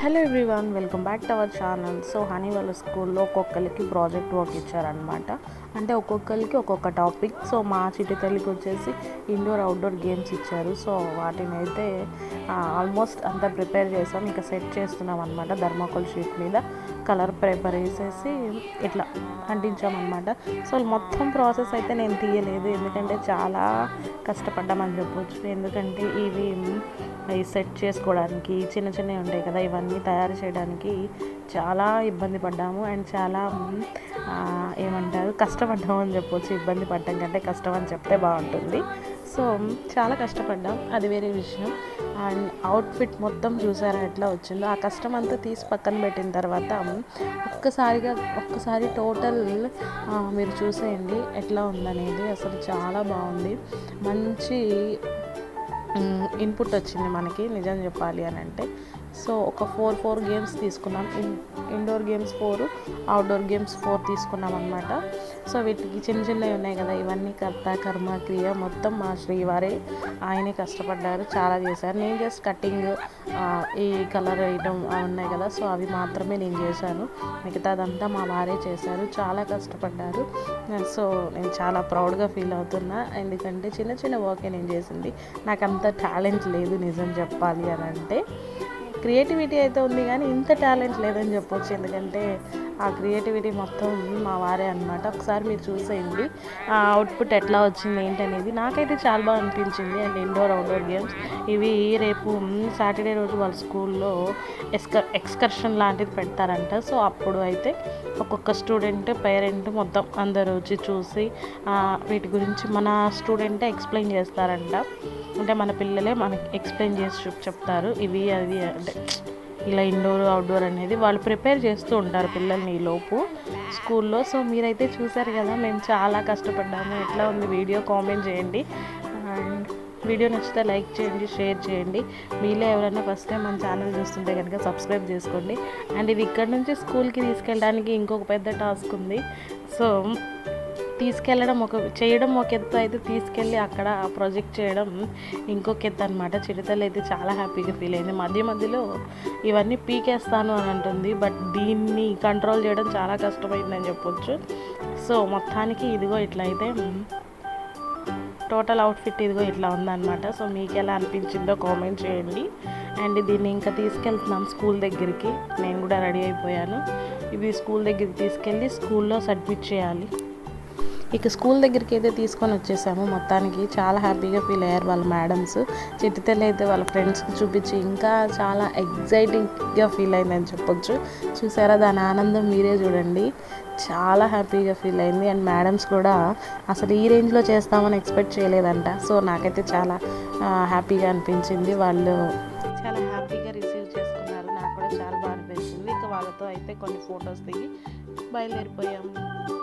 Hello everyone welcome back to our channel. So Honey వాళ్ళ స్కూల్లో ఒక్కొక్కరికి ప్రాజెక్ట్ వర్క్ ఇచ్చారనమాట అంటే ఒక్కొక్కరికి ఒక్కొక్క టాపిక్ సో మా చిటి తల్లికి వచ్చేసి ఇండోర్ అవుట్డోర్ గేమ్స్ ఇచ్చారు. సో వాటిని అయితే ఆల్మోస్ట్ అంతా ప్రిపేర్ చేసాం. ఇంకా సెట్ చేస్తున్నాం అనమాట ధర్మాకోల్ షీట్ మీద. కలర్ పేపర్ వేసేసి ఇట్లా అంటించామన్నమాట సో మొత్తం ప్రాసెస్ అయితే నేను తీయలేదు. ఎందుకంటే చాలా కష్టపడ్డామని చెప్పొచ్చు. ఎందుకంటే ఇవి సెట్ చేసుకోవడానికి చిన్న చిన్నవి ఉంటాయి కదా ఇవన్నీ తయారు చేయడానికి చాలా ఇబ్బంది పడ్డాము. అండ్ చాలా ఏమంటారు కష్ట కష్టపడ్డాం అని చెప్పొచ్చు ఇబ్బంది పడ్డం కంటే కష్టం అని చెప్తే బాగుంటుంది. సో చాలా కష్టపడ్డాం అది వేరే విషయం. అండ్ అవుట్ఫిట్ మొత్తం చూసారా ఎట్లా వచ్చిందో? ఆ కష్టం అంతా తీసి పక్కన పెట్టిన తర్వాత ఒక్కసారిగా ఒక్కసారి టోటల్ మీరు చూసేయండి ఎట్లా ఉందనేది అసలు చాలా బాగుంది. మంచి ఇన్పుట్ వచ్చింది మనకి నిజం చెప్పాలి అని అంటే. సో ఒక ఫోర్ ఫోర్ గేమ్స్ తీసుకున్నాం. Indoor games four outdoor games four తీసుకున్నాం అనమాట సో వీటికి చిన్న చిన్నవి ఉన్నాయి కదా ఇవన్నీ కర్త కర్మ క్రియ మొత్తం మా శ్రీవారే ఆయనే కష్టపడ్డారు చాలా చేశారు. నేను జస్ట్ కటింగ్ ఈ కలర్ వేయటం అవి ఉన్నాయి కదా సో అవి మాత్రమే నేను చేశాను. మిగతాదంతా మా వారే చేశారు చాలా కష్టపడ్డారు. సో నేను చాలా ప్రౌడ్గా ఫీల్ అవుతున్నా. ఎందుకంటే చిన్న చిన్న వర్కే నేను చేసింది. నాకు అంత టాలెంట్ లేదు నిజం చెప్పాలి అని అంటే. క్రియేటివిటీ అయితే ఉంది కానీ ఇంత టాలెంట్ లేదని చెప్పొచ్చు. ఎందుకంటే ఆ క్రియేటివిటీ మొత్తం మా వారే అనమాట ఒకసారి మీరు చూసేయండి. ఆ అవుట్పుట్ ఎట్లా వచ్చింది ఏంటనేది. నాకైతే చాలా బాగా అనిపించింది. And indoor outdoor games. ఇవి రేపు సాటర్డే రోజు వాళ్ళ స్కూల్లో ఎక్స్క ఎక్స్కర్షన్ లాంటిది పెడతారంట. సో అప్పుడు అయితే ఒక్కొక్క స్టూడెంట్ పేరెంట్ మొత్తం అందరూ వచ్చి చూసి వీటి గురించి మన స్టూడెంటే ఎక్స్ప్లెయిన్ చేస్తారంట. అంటే మన పిల్లలే మనకి ఎక్స్ప్లెయిన్ చేసి చెప్తారు. ఇవి అవి అంటే ఇలా ఇండోర్ అవుట్డోర్ అనేది వాళ్ళు ప్రిపేర్ చేస్తూ ఉంటారు పిల్లల్ని లోపు స్కూల్లో. సో మీరైతే చూసారు కదా మేము చాలా కష్టపడ్డాము. ఎట్లా ఉంది వీడియో కామెంట్ చేయండి. అండ్ వీడియో నచ్చితే లైక్ చేయండి షేర్ చేయండి. మీలో ఎవరైనా ఫస్ట్ టైం మన ఛానల్ చూస్తుంటే కనుక సబ్స్క్రైబ్ చేసుకోండి. అండ్ ఇది ఇక్కడ నుంచి స్కూల్కి తీసుకెళ్ళడానికి ఇంకొక పెద్ద టాస్క్ ఉంది. సో తీసుకెళ్ళడం ఒక చేయడం ఒక ఎత్తు అయితే తీసుకెళ్ళి అక్కడ ప్రాజెక్ట్ చేయడం ఇంకొక ఎత్తు అనమాట చిరుతలు అయితే చాలా హ్యాపీగా ఫీల్ అయింది. మధ్య మధ్యలో ఇవన్నీ పీకేస్తాను అని అంటుంది. బట్ దీన్ని కంట్రోల్ చేయడం చాలా కష్టమైందని చెప్పొచ్చు. సో మొత్తానికి ఇదిగో ఇట్లా అయితే టోటల్ అవుట్ఫిట్ ఇదిగో ఇట్లా ఉందన్నమాట. సో మీకు ఎలా అనిపించిందో కామెంట్ చేయండి. అండ్ దీన్ని ఇంకా తీసుకెళ్తున్నాం స్కూల్ దగ్గరికి. నేను కూడా రెడీ అయిపోయాను. ఇది స్కూల్ దగ్గరికి తీసుకెళ్ళి స్కూల్లో సబ్మిట్ చేయాలి. ఇక స్కూల్ దగ్గరికి అయితే తీసుకొని వచ్చేసాము. మొత్తానికి చాలా హ్యాపీగా ఫీల్ అయ్యారు వాళ్ళ మేడమ్స్. చిట్టితల్లి అయితే వాళ్ళ ఫ్రెండ్స్కి చూపించి ఇంకా చాలా ఎగ్జైటింగ్గా ఫీల్ అయిందని చెప్పొచ్చు. చూసారా? దాని ఆనందం మీరే చూడండి. చాలా హ్యాపీగా ఫీల్ అయింది. అండ్ మేడమ్స్ కూడా అసలు ఈ రేంజ్లో చేస్తామని ఎక్స్పెక్ట్ చేయలేదంట. సో నాకైతే చాలా హ్యాపీగా అనిపించింది. వాళ్ళు చాలా హ్యాపీగా రిసీవ్ చేసుకున్నారు. నాకు కూడా చాలా బాగా అనిపించింది. ఇక వాళ్ళతో అయితే కొన్ని ఫొటోస్ దిగి బయలుదేరిపోయాము.